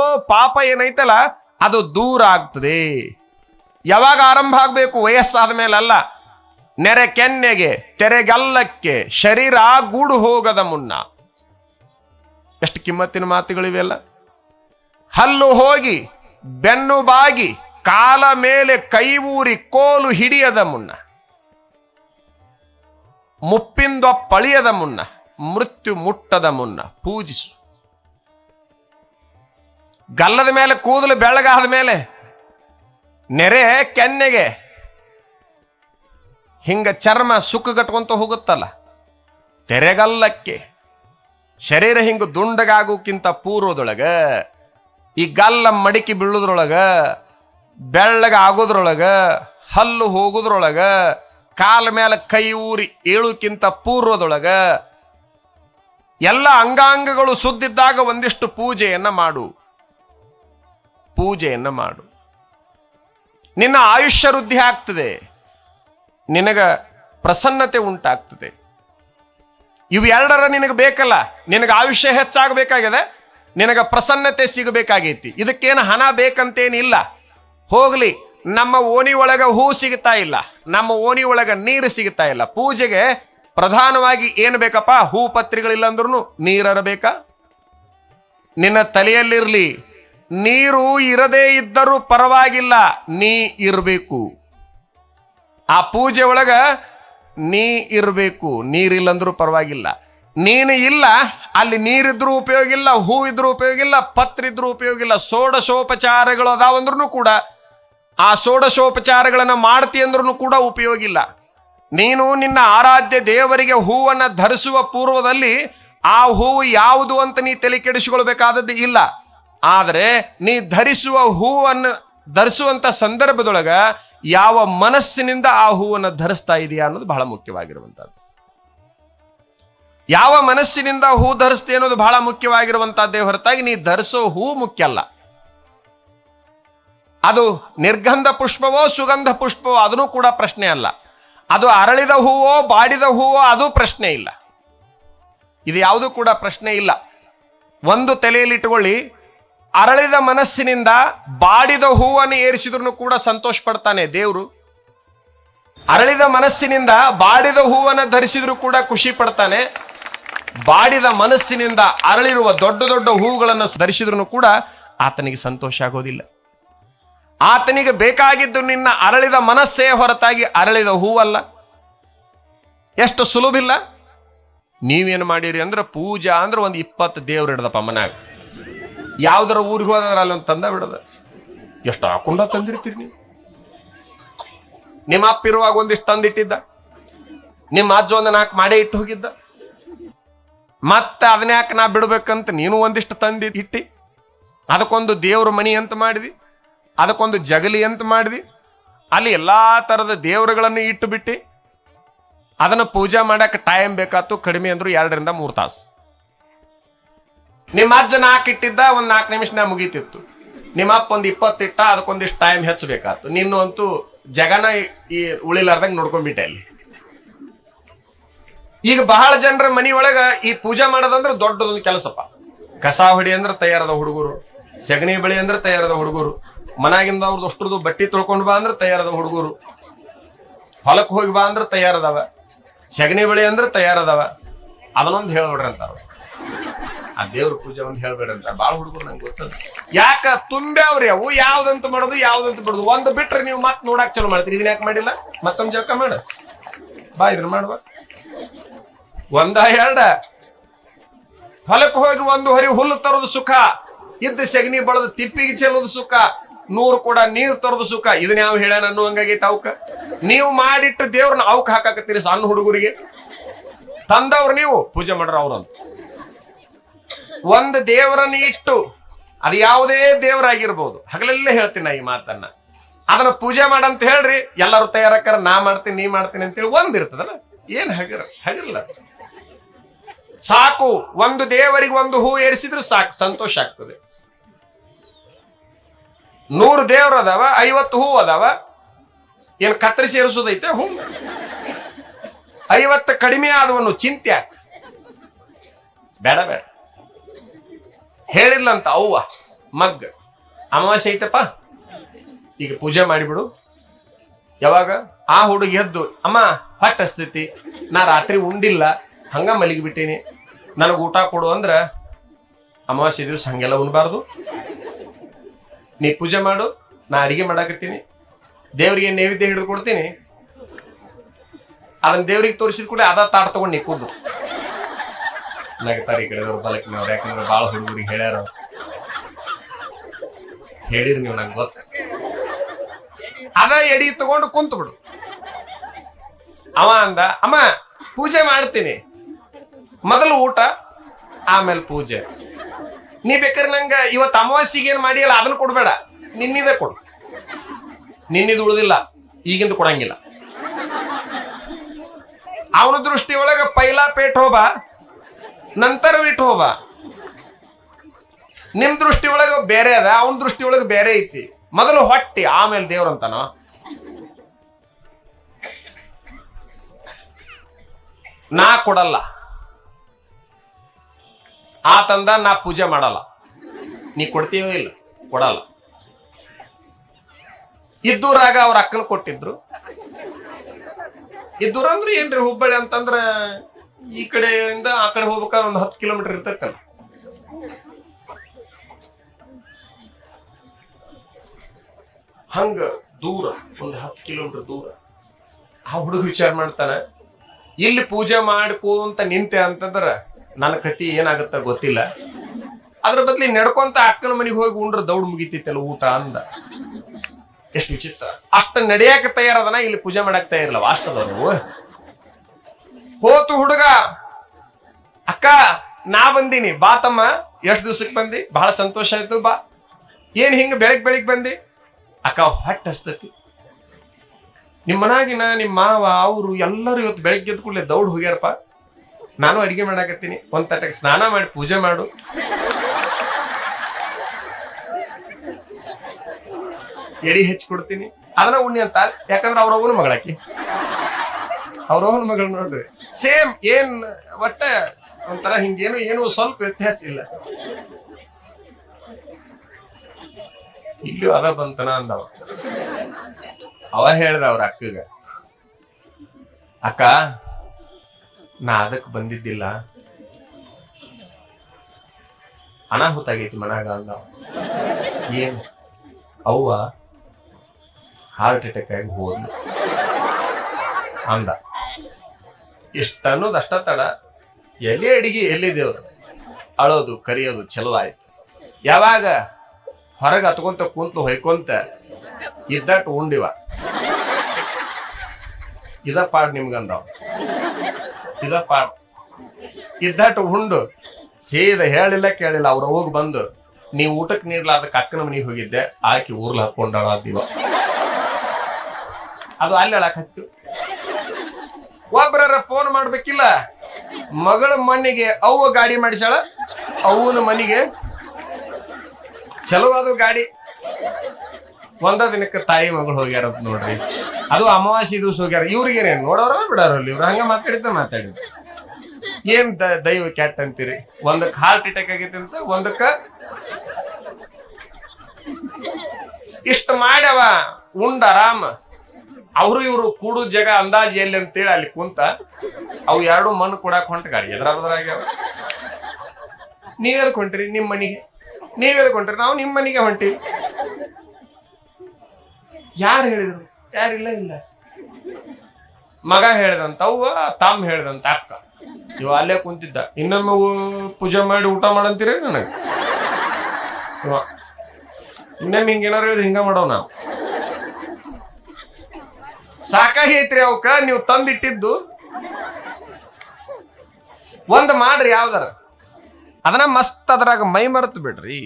ಏನಾಗ್ಬೇಕು ಪಾಪ ಏನೈತಲ್ಲ, ಅದು ದೂರ ಆಗ್ತದೆ. ಯಾವಾಗ ಆರಂಭ ಆಗ್ಬೇಕು, ವಯಸ್ಸಾದ ಅಲ್ಲ ನೆರೆ ಕೆನ್ನೆಗೆ ತೆರೆಗಲ್ಲಕ್ಕೆ ಶರೀರ ಗೂಡು ಹೋಗದ ಮುನ್ನ. ಎಷ್ಟು ಕಿಮ್ಮತ್ತಿನ ಮಾತುಗಳಿವೆಲ್ಲ. ಹಲ್ಲು ಹೋಗಿ, ಬೆನ್ನು ಬಾಗಿ, ಕಾಲ ಮೇಲೆ ಕೈ ಊರಿ ಕೋಲು ಹಿಡಿಯದ ಮುನ್ನ. ಮುಪ್ಪಿಂದ ಪಳಿಯದ ಮುನ್ನ, ಮೃತ್ಯು ಮುಟ್ಟದ ಮುನ್ನ, ಪೂಜಿಸು. ಗಲ್ಲದ ಮೇಲೆ, ಕೂದಲು ಬೆಳಗಾದ ಮೇಲೆ, ನೆರೆ ಕೆನ್ನೆಗೆ ಹಿಂಗ ಚರ್ಮ ಸುಕ್ಕಗಟ್ಕೊಂತ ಹೋಗುತ್ತಲ್ಲ? ತೆರೆಗಲ್ಲಕ್ಕೆ ಶರೀರ ಹಿಂಗ ದುಂಡಗಾಗೋಕ್ಕಿಂತ ಪೂರ್ವದೊಳಗ, ಈ ಗಲ್ಲ ಮಡಿಕೆ ಬೀಳೋದ್ರೊಳಗ ಬೆಳ್ಳಗ ಆಗೋದ್ರೊಳಗ ಹಲ್ಲು ಹೋಗೋದ್ರೊಳಗ ಕಾಲ ಮೇಲೆ ಕೈ ಊರಿ ಏಳುಕ್ಕಿಂತ ಪೂರ್ವದೊಳಗ ಎಲ್ಲ ಅಂಗಾಂಗಗಳು ಸುದ್ದಿದ್ದಾಗ ಒಂದಿಷ್ಟು ಪೂಜೆಯನ್ನು ಮಾಡು. ಪೂಜೆಯನ್ನ ಮಾಡು. ನಿನ್ನ ಆಯುಷ್ಯ ವೃದ್ಧಿ ಆಗ್ತದೆ. ನಿನಗ ಪ್ರಸನ್ನತೆ ಉಂಟಾಗ್ತದೆ. ಇವೆರಡರ ನಿನಗೆ ಬೇಕಲ್ಲ. ನಿನಗೆ ಆಯುಷ್ಯ ಹೆಚ್ಚಾಗಬೇಕಾಗಿದೆ ನಿನಗೆ ಪ್ರಸನ್ನತೆ ಸಿಗಬೇಕಾಗೈತಿ. ಇದಕ್ಕೇನು ಹಣ ಬೇಕಂತೇನಿಲ್ಲ ಹೋಗಲಿ, ನಮ್ಮ ಓಣಿ ಒಳಗೆ ಹೂ ಸಿಗ್ತಾ ಇಲ್ಲ. ನಮ್ಮ ಓಣಿ ಒಳಗೆ ನೀರು ಸಿಗ್ತಾ ಇಲ್ಲ. ಪೂಜೆಗೆ ಪ್ರಧಾನವಾಗಿ ಏನು ಬೇಕಪ್ಪ? ಹೂ ಪತ್ರಿಗಳಿಲ್ಲ ಅಂದ್ರೂ ನೀರರ ಬೇಕಾ? ನಿನ್ನ ತಲೆಯಲ್ಲಿರ್ಲಿ ನೀರು ಇರದೇ ಇದ್ದರೂ ಪರವಾಗಿಲ್ಲ, ನೀ ಇರಬೇಕು. ಆ ಪೂಜೆ ಒಳಗ ನೀ ಇರಬೇಕು, ನೀರಿಲ್ಲಂದ್ರೂ ಪರವಾಗಿಲ್ಲ. ನೀನು ಇಲ್ಲ, ಅಲ್ಲಿ ನೀರಿದ್ರೂ ಉಪಯೋಗ ಇಲ್ಲ ಹೂ ಇದ್ರೂ ಉಪಯೋಗ ಇಲ್ಲ ಪತ್ರ ಇದ್ರೂ ಉಪಯೋಗ ಇಲ್ಲ ಷೋಡಶೋಪಚಾರಗಳು ಅದಾವಂದ್ರೂ ಕೂಡ, ಆ ಷೋಡಶೋಪಚಾರಗಳನ್ನು ಮಾಡ್ತಿ ಅಂದ್ರೂ ಕೂಡ ಉಪಯೋಗ ಇಲ್ಲ. ನೀನು ನಿನ್ನ ಆರಾಧ್ಯ ದೇವರಿಗೆ ಹೂವನ್ನು ಧರಿಸುವ ಪೂರ್ವದಲ್ಲಿ ಆ ಹೂವು ಯಾವುದು ಅಂತ ನೀ ತಲೆ ಕೆಡಿಸಿಕೊಳ್ಬೇಕಾದದ್ದು ಇಲ್ಲ. ಆದರೆ ನೀ ಧರಿಸುವ ಹೂವನ್ನು ಧರಿಸುವಂಥ ಸಂದರ್ಭದೊಳಗ ಯಾವ ಮನಸ್ಸಿನಿಂದ ಆ ಹೂವನ್ನು ಧರಿಸ್ತಾ ಇದೆಯಾ ಅನ್ನೋದು ಬಹಳ ಮುಖ್ಯವಾಗಿರುವಂತದ್ದು ಯಾವ ಮನಸ್ಸಿನಿಂದ ಹೂ ಧರಿಸ್ತೀಯ ಅನ್ನೋದು ಬಹಳ ಮುಖ್ಯವಾಗಿರುವಂತಹದ್ದೇ ಹೊರತಾಗಿ ನೀ ಧರಿಸೋ ಹೂ ಮುಖ್ಯ ಅಲ್ಲ. ಅದು ನಿರ್ಗಂಧ ಪುಷ್ಪವೋ ಸುಗಂಧ ಪುಷ್ಪವೋ ಅದನ್ನು ಕೂಡ ಪ್ರಶ್ನೆ ಅಲ್ಲ. ಅದು ಅರಳಿದ ಹೂವೋ ಬಾಡಿದ ಹೂವೋ ಅದು ಪ್ರಶ್ನೆ ಇಲ್ಲ. ಇದು ಯಾವುದು ಕೂಡ ಪ್ರಶ್ನೆ ಇಲ್ಲ. ಒಂದು ತಲೆಯಲ್ಲಿ ಇಟ್ಟುಕೊಳ್ಳಿ ಅರಳಿದ ಮನಸ್ಸಿನಿಂದ ಬಾಡಿದ ಹೂವನ್ನು ಏರಿಸಿದ್ರು ಕೂಡ ಸಂತೋಷ ಪಡ್ತಾನೆ ದೇವರು. ಅರಳಿದ ಮನಸ್ಸಿನಿಂದ ಬಾಡಿದ ಹೂವನ್ನು ಧರಿಸಿದ್ರು ಕೂಡ ಖುಷಿ ಪಡ್ತಾನೆ ಬಾಡಿದ ಮನಸ್ಸಿನಿಂದ ಅರಳಿರುವ ದೊಡ್ಡ ದೊಡ್ಡ ಹೂಗಳನ್ನು ಧರಿಸಿದ್ರು ಕೂಡ ಆತನಿಗೆ ಸಂತೋಷ ಆಗೋದಿಲ್ಲ. ಆತನಿಗೆ ಬೇಕಾಗಿದ್ದು ನಿನ್ನ ಅರಳಿದ ಮನಸ್ಸೇ ಹೊರತಾಗಿ ಅರಳಿದ ಹೂವಲ್ಲ. ಎಷ್ಟು ಸುಲಭಿಲ್ಲ ನೀವೇನು ಮಾಡಿರಿ ಅಂದ್ರೆ ಪೂಜಾ ಅಂದ್ರೆ ಒಂದು ಇಪ್ಪತ್ತು ದೇವ್ರು ಹಿಡ್ದಪ್ಪ ಮನ್ಯಾಗ. ಯಾವ್ದಾರ ಊರಿಗೆ ಹೋದ್ರೆ ಅಲ್ಲಿ ಒಂದು ತಂದ ಬಿಡದ. ಎಷ್ಟು ಹಾಕೊಂಡ ತಂದಿರ್ತೀರಿ ನೀವು? ನಿಮ್ಮ ಅಪ್ಪ ಇರುವಾಗ ಒಂದಿಷ್ಟು ತಂದಿಟ್ಟಿದ್ದ? ನಿಮ್ಮ ಅಜ್ಜ ಒಂದು ನಾಲ್ಕು ಮಾಡೇ ಇಟ್ಟು ಹೋಗಿದ್ದ? ಮತ್ತೆ ಅದನ್ನ ಯಾಕೆ ನಾ ಬಿಡ್ಬೇಕಂತ ನೀನು ಒಂದಿಷ್ಟು ತಂದಿ ಇಟ್ಟಿ? ಅದಕ್ಕೊಂದು ದೇವ್ರ ಮನಿ ಅಂತ ಮಾಡಿದಿ? ಅದಕ್ಕೊಂದು ಜಗಲಿ ಅಂತ ಮಾಡಿದಿ? ಅಲ್ಲಿ ಎಲ್ಲಾ ತರದ ದೇವರುಗಳನ್ನು ಇಟ್ಟು ಬಿಟ್ಟು? ಅದನ್ನ ಪೂಜೆ ಮಾಡಕ್ಕೆ ಟೈಮ್ ಬೇಕಾತು ಕಡಿಮೆ ಅಂದ್ರು ಎರಡರಿಂದ ಮೂರು ತಾಸು. ನಿಮ್ಮ ಅಜ್ಜ ನಾಲ್ಕು ಇಟ್ಟಿದ್ದ, ಒಂದು ನಾಲ್ಕು ನಿಮಿಷ ಮುಗೀತಿತ್ತು. ನಿಮ್ಮ ಅಪ್ಪ ಒಂದು ಇಪ್ಪತ್ತಿಟ್ಟ ಅದಕ್ಕೊಂದಿಷ್ಟು ಟೈಮ್ ಹೆಚ್ಚಬೇಕಾಯ್ತು. ನಿನ್ನ ಅಂತೂ ಜಗನ ಈ ಉಳಿಲಾರ್ದಂಗೆ ನೋಡ್ಕೊಂಡ್ಬಿಟ್ಟೆ ಅಲ್ಲಿ. ಈಗ ಬಹಳ ಜನರ ಮನಿ ಒಳಗ ಈ ಪೂಜೆ ಮಾಡೋದಂದ್ರೆ ದೊಡ್ಡದೊಂದು ಕೆಲಸಪ್ಪ. ಕಸ ಹೊಡಿ ಅಂದ್ರೆ ತಯಾರದ ಹುಡುಗರು, ಸೆಗಣಿ ಬಳಿ ಅಂದ್ರೆ ತಯಾರದ ಹುಡುಗರು ಮನಾಗಿಂದ ಅವ್ರದ್ದು ಅಷ್ಟ್ರದ್ದು ಬಟ್ಟಿ ತೊಳ್ಕೊಂಡು ಬಾ ಅಂದ್ರೆ ತಯಾರದ ಹುಡುಗರು ಹೊಲಕ್ಕೆ ಹೋಗಿ ಬಾ ಅಂದ್ರೆ ತಯಾರದವ, ಸಗಣಿ ಬಳಿ ಅಂದ್ರೆ ತಯಾರದವ, ಅದನ್ನೊಂದು ಹೇಳ್ಬಿಡ್ರಿ ಅಂತ ಅವ್ರು. ಆ ದೇವ್ರ ಪೂಜೆ ಒಂದು ಹೇಳ್ಬೇಡ ಅಂತ ಬಾಳ ಹುಡುಗರು ನಂಗೆ ಗೊತ್ತದ ಯಾಕ ತುಂಬ್ಯಾವ್ರಿ ಅವು? ಯಾವ್ದಂತ ಮಾಡೋದು, ಯಾವ್ದಂತ ಬಿಡುದು? ಒಂದು ಬಿಟ್ರೆ ನೀವು ಮತ್ತೆ ನೋಡಕ್ ಚಲೋ ಮಾಡ್ತೀರಿ. ಇದನ್ನ ಯಾಕೆ ಮಾಡಿಲ್ಲ? ಮತ್ತೊಂದು ಜಳಕ ಮಾಡು. ಬಾ ಇದ್ರ ಮಾಡುವ ಒಂದ ಎರಡ. ಹೊಲಕ್ಕೆ ಹೋಗಿ ಒಂದು ಹೊರಿ ಹುಲ್ಲು ತರೋದು ಸುಖ. ಇದ್ದ ಸೆಗಣಿ ಬಳದು ತಿಪ್ಪಿಗೆ ಚೆಲ್ಲೋದು ಸುಖ. ನೂರು ಕೂಡ ನೀರು ತರೋದು ಸುಖ. ಇದನ್ನ ಯಾವ ಹೇಳ್ಯಾನ ಅನ್ನೋ ಹಂಗಾಗೈತೆ ಅವಕ ನೀವು ಮಾಡಿಟ್ಟು ದೇವ್ರನ್ನ ಅವಕ್ ಹಾಕಾಕತ್ತೀರಿ ಸಣ್ಣ ಹುಡುಗರಿಗೆ. ತಂದವ್ರು ನೀವು, ಪೂಜೆ ಮಾಡ್ರ ಅವ್ರಂತ. ಒಂದು ದೇವರನ್ನ ಇಟ್ಟು, ಅದು ಯಾವುದೇ ದೇವರಾಗಿರ್ಬೋದು. ಹಗಲೆಲ್ಲ ಹೇಳ್ತೀನಿ ನಾ ಈ ಮಾತನ್ನ. ಅದನ್ನ ಪೂಜೆ ಮಾಡಂತ ಹೇಳ್ರಿ, ಎಲ್ಲರೂ ತಯಾರಕ್ಕಾರ ನಾ ಮಾಡ್ತೀನಿ, ನೀ ಮಾಡ್ತೀನಿ ಅಂತೇಳಿ ಒಂದ್ ಇರ್ತದಲ್ಲ, ಏನ್ ಹಗರ, ಹಗರಲ್ಲ. ಸಾಕು, ಒಂದು ದೇವರಿಗೆ ಒಂದು ಹೂ ಏರಿಸಿದ್ರು ಸಾಕು, ಸಂತೋಷ ಆಗ್ತದೆ. ನೂರು ದೇವ್ರು ಅದಾವ, ಐವತ್ತು ಹೂ ಅದಾವ, ಏನ್ ಕತ್ತರಿಸಿ ಏರಿಸೋದೈತೆ ಹೂ. ಐವತ್ತು ಕಡಿಮೆ ಆದವನು ಚಿಂತೆ ಬೇಡ ಬೇಡ. ಹೇಳಿಲ್ಲಂತ ಅವ್ವ ಮಗ್ ಅಮಾವಾಸ್ಯೆ ಐತಪ್ಪ? ಈಗ ಪೂಜೆ ಮಾಡಿಬಿಡು. ಯಾವಾಗ? ಆ ಹುಡುಗಿ ಎದ್ದು, ಅಮ್ಮ, ಹೊಟ್ಟ ಹಸ್ತೈತಿ. ನಾ ರಾತ್ರಿ ಉಂಡಿಲ್ಲ. ಹಂಗ ಮಲಗಿಬಿಟ್ಟೀನಿ. ನನಗೆ ಊಟ ಕೊಡು ಅಂದ್ರ ಅಮಾವಾಸ್ಯೆ ದಿವಸ ಹಂಗೆಲ್ಲ ಉಣ್ಬಾರ್ದು. ನೀ ಪೂಜೆ ಮಾಡು. ನಾ ಅಡಿಗೆ ಮಾಡಾಕತ್ತೀನಿ. ದೇವರಿಗೆ ನೈವೇದ್ಯ ಹಿಡಿದು ಕೊಡ್ತೀನಿ. ಅದನ್ನ ದೇವ್ರಿಗೆ ತೋರಿಸಿದ ಕೂಡ ಅದ ತಾಟ್ ತಗೊಂಡು ನಿಕ್ಕುದು ನಗತಾರ ಈ ಕಡೆ ಬಲಕಿನವ್ರು ಯಾಕಂದ್ರೆ ಭಾಳ ಹುಡುಗರಿಗೆ ಹೇಳ್ಯಾರ. ಹೇಳಿರಿ ನೀವು, ನಂಗೆ ಗೊತ್ತ. ಅದ ಎಡಿ ತಗೊಂಡು ಕುಂತ ಬಿಡು. ಅವ ಅಂದ, ಅಮ್ಮ, ಪೂಜೆ ಮಾಡ್ತೀನಿ. ಮೊದಲು ಊಟ, ಆಮೇಲೆ ಪೂಜೆ. ನೀ ಬೇಕಾದ್ರೆ ನಂಗೆ ಇವತ್ತು ಅಮಾವಾಸ್ಯೆಗೆ ಏನು ಮಾಡಿಯಲ್ಲ ಅದನ್ನ ಕೊಡಬೇಡ. ನಿನ್ನಿದೆ ಕೊಡು. ನಿನ್ನಿದು ಉಳಿದಿಲ್ಲ, ಈಗಿಂದ ಕೊಡಂಗಿಲ್ಲ. ಅವನ ದೃಷ್ಟಿ ಒಳಗ ಪೈಲಾ ಪೇಟ್ ಹೋಬ. ನಂತರ ವಿಠೋಬ ನಿಮ್ ದೃಷ್ಟಿ ಒಳಗೆ ಬೇರೆ ಅದ, ಅವನ ದೃಷ್ಟಿ ಒಳಗೆ ಬೇರೆ ಐತಿ. ಮೊದಲು ಹೊಟ್ಟಿ, ಆಮೇಲೆ ದೇವ್ರಂತನ ನಾ ಕೊಡಲ್ಲ. ಆತಂದ ನಾ ಪೂಜೆ ಮಾಡಲ್ಲ. ನೀ ಕೊಡ್ತೀವೋ ಇಲ್ಲ? ಕೊಡಲ್ಲ. ಇದ್ದೂರಾಗ ಅವ್ರ ಅಕ್ಕನ ಕೊಟ್ಟಿದ್ರು. ಇದ್ದೂರಂದ್ರೆ ಏನ್ರಿ ಹುಬ್ಬಳ್ಳಿ ಅಂತಂದ್ರ ಈ ಕಡೆಯಿಂದ ಆ ಕಡೆ ಹೋಗ್ಬೇಕಾದ್ರೆ ಒಂದು ಹತ್ತು ಕಿಲೋಮೀಟರ್ ಇರ್ತೈತಲ್ಲ ಹಂಗ ದೂರ, ಒಂದು ಹತ್ತು ಕಿಲೋಮೀಟರ್ ದೂರ. ಆ ಹುಡುಗ ವಿಚಾರ ಮಾಡ್ತಾನೆ, ಇಲ್ಲಿ ಪೂಜೆ ಮಾಡ್ಕೊಂತ ನಿಂತೆ ಅಂತಂದ್ರ ನನ್ನ ಕತಿ ಏನಾಗುತ್ತ ಗೊತ್ತಿಲ್ಲ. ಅದ್ರ ಬದ್ಲಿ ನಡ್ಕೊಂತ ಅಕ್ಕನ ಮನೆಗೆ ಹೋಗಿ ಉಂಡ್ರ ದೌಡ್ ಮುಗಿತೈತಲ್ಲ ಊಟ ಅಂದ. ಎಷ್ಟು ವಿಚಿತ್ರ. ಅಷ್ಟ ನಡೆಯಕ್ಕೆ ತಯಾರದನ ಇಲ್ಲಿ ಪೂಜೆ ಮಾಡಕ್ ತಯಾರಿಲ್ಲ, ಅಷ್ಟದವರು ಹೋತು ಹುಡುಗ. ಅಕ್ಕ, ನಾ ಬಂದೀನಿ. ಬಾ ತಮ್ಮ. ಎಷ್ಟು ದಿವ್ಸಕ್ಕೆ ಬಂದಿ? ಬಹಳ ಸಂತೋಷ ಆಯ್ತು, ಬಾ. ಏನ್ ಹಿಂಗ ಬೆಳಗ್ ಬೆಳಿಗ್ ಬಂದಿ? ಅಕ್ಕ, ಹೊಟ್ಟ ಹಸ್ತತಿ. ನಿಮ್ಮ ಮನಾಗಿನ ನಿಮ್ಮ ಮಾವ, ಅವರು ಎಲ್ಲರೂ ಇವತ್ತು ಬೆಳಗ್ಗೆ ಕೂಡಲೇ ದೌಡ್ ಹೋಗ್ಯಾರಪ್ಪ. ನಾನು ಅಡಿಗೆ ಮಾಡಾಕತ್ತೀನಿ. ಒಂದ್ ತಟ್ಟೆಗೆ ಸ್ನಾನ ಮಾಡಿ ಪೂಜೆ ಮಾಡು. ಎಡಿ ಹೆಚ್ಚಿ ಕೊಡ್ತೀನಿ. ಅದನ್ನ ಉಣ್ಣಿ ಅಂತ ಯಾಕಂದ್ರೆ ಅವ್ರ ಅವನು ಮಗಳಾಕಿ. ಅವ್ರ ಅವನ ಮಗಳು ನೋಡ್ರಿ. ಸೇಮ್ ಏನ್ ಒಟ್ಟ ಒಂಥರ ಹಿಂಗೇನು ಏನು ಸ್ವಲ್ಪ ವ್ಯತ್ಯಾಸ ಇಲ್ಲ. ಇಲ್ಲೂ ಅದ ಬಂತನ ಅಂದವ. ಅವ ಹೇಳ್ದ ಅವ್ರ ಅಕ್ಕಗ. ಅಕ್ಕ, ನಾ ಅದಕ್ ಬಂದಿದ್ದಿಲ್ಲ. ಅನಾಹುತ ಆಗೈತಿ ಮನಾಗ ಅಂದವ. ಏನ್? ಅವ್ವ ಹಾರ್ಟ್ ಅಟ್ಯಾಕ್ ಆಗಿ ಹೋದ್ಲು. ಅಂದ. ಇಷ್ಟ ಅನ್ನೋದು ತಡ. ಎಲ್ಲಿ ಅಡಿಗೆ ಎಲ್ಲಿ ದೇವ್ರು ಅಳೋದು, ಕರಿಯೋದು ಚಲೋ ಆಯ್ತು. ಯಾವಾಗ ಹೊರಗೆ ಹತ್ಕೊಂತ ಕುಂತು ಹೊಯ್ಕೊಂತ ಇದ್ದಟ್ ಉಂಡಿವ. ಇದ ಪಾಡ್ ನಿಮ್ಗಂದವ್ ಇದ ಪಾಡ್. ಇದ್ದಟ್ ಉಂಡು. ಸೀದ ಹೇಳಿಲ್ಲ ಕೇಳಿಲ್ಲ, ಅವ್ರ ಹೋಗಿ ಬಂದು, ನೀವು ಊಟಕ್ಕೆ ನೀಡ್ಲಾರ್ದ ಅಕ್ಕನ ಮನೆಗೆ ಹೋಗಿದ್ದೆ, ಆಕಿ ಊರ್ಲ ಹಾಕೊಂಡಾಳ ಅದು ಅಲ್ಲಿ ಹತ್ತು. ಒಬ್ಬರ ಫೋನ್ ಮಾಡ್ಬೇಕಿಲ್ಲ. ಮಗಳ ಮನೆಗೆ ಅವ್ವ ಗಾಡಿ ಮಾಡಿಸಾಳ ಅವನ ಮನೆಗೆ ಅದು ಗಾಡಿ. ಒಂದ ದಿನಕ್ಕೆ ತಾಯಿ ಮಗಳು ಹೋಗ್ಯಾರ ನೋಡ್ರಿ. ಅದು ಅಮಾವಾಸ್ಯ ದಿವಸ ಹೋಗ್ಯಾರ. ಇವ್ರಿಗೆ ನೋಡೋರ ಬಿಡೋರಲ್ಲಿ ಇವ್ರು ಹಂಗ ಮಾತಾಡಿದ್ದ ಮಾತಾಡಿದ್ ಏನ್ ದೈವ ಕ್ಯಾಟ್ ಅಂತೀರಿ? ಒಂದಕ್ಕೆ ಹಾರ್ಟ್ ಅಟ್ಯಾಕ್ ಆಗೈತಿ ಅಂತ, ಒಂದಕ್ಕ ಇಷ್ಟ ಮಾಡ್ಯವ. ಉಂಡ ಆರಾಮ. ಅವರು ಇವರು ಕೂಡು ಜಗ ಅಂದಾಜ್ ಎಲ್ಲಿ ಅಂತೇಳಿ ಅಲ್ಲಿ ಕುಂತ ಅವು ಎರಡು ಮಣ್ಣು ಕೊಡಾಕ್ ಹೊಂಟ ಗಾಡಿ. ಎದ್ರಾಗ್ಯಾವ ನೀವ್ ಎದಕ್ ನಿಮ್ಮ ನಿಮ್ ಮನಿಗೆ. ನೀವ್ ಎದಕ್ ಹೊಂಟ್ರಿ? ನಾವು ನಿಮ್ ಮನಿಗೆ ಹೊಂಟಿವಿ. ಯಾರು ಹೇಳಿದ್ರು? ಯಾರಿಲ್ಲ ಇಲ್ಲ ಮಗ ಹೇಳ್ದಂತ, ಅವ್ವ, ತಮ್ಮ ಹೇಳ್ದಂತ, ಅಕ್ಕ. ಇವ ಅಲ್ಲೇ ಕುಂತಿದ್ದ. ಇನ್ನೊಮ್ಮೆ ಪೂಜೆ ಮಾಡಿ ಊಟ ಮಾಡಂತೀರಿ ನನಗೆ? ಇನ್ನೊಮ್ಮೆ ಹಿಂಗೇನಾರು ಹೇಳಿದ್ರೆ ಹಿಂಗ ಮಾಡೋ ನಾವು. ಸಾಕಾಗೈತ್ರಿ ಅವಕ್ಕ ನೀವು ತಂದಿಟ್ಟಿದ್ದು. ಒಂದು ಮಾಡ್ರಿ ಯಾವ್ದಾರ. ಅದನ್ನ ಮಸ್ತ್ ಅದ್ರಾಗ ಮೈ ಮರೆತು ಬಿಡ್ರಿ.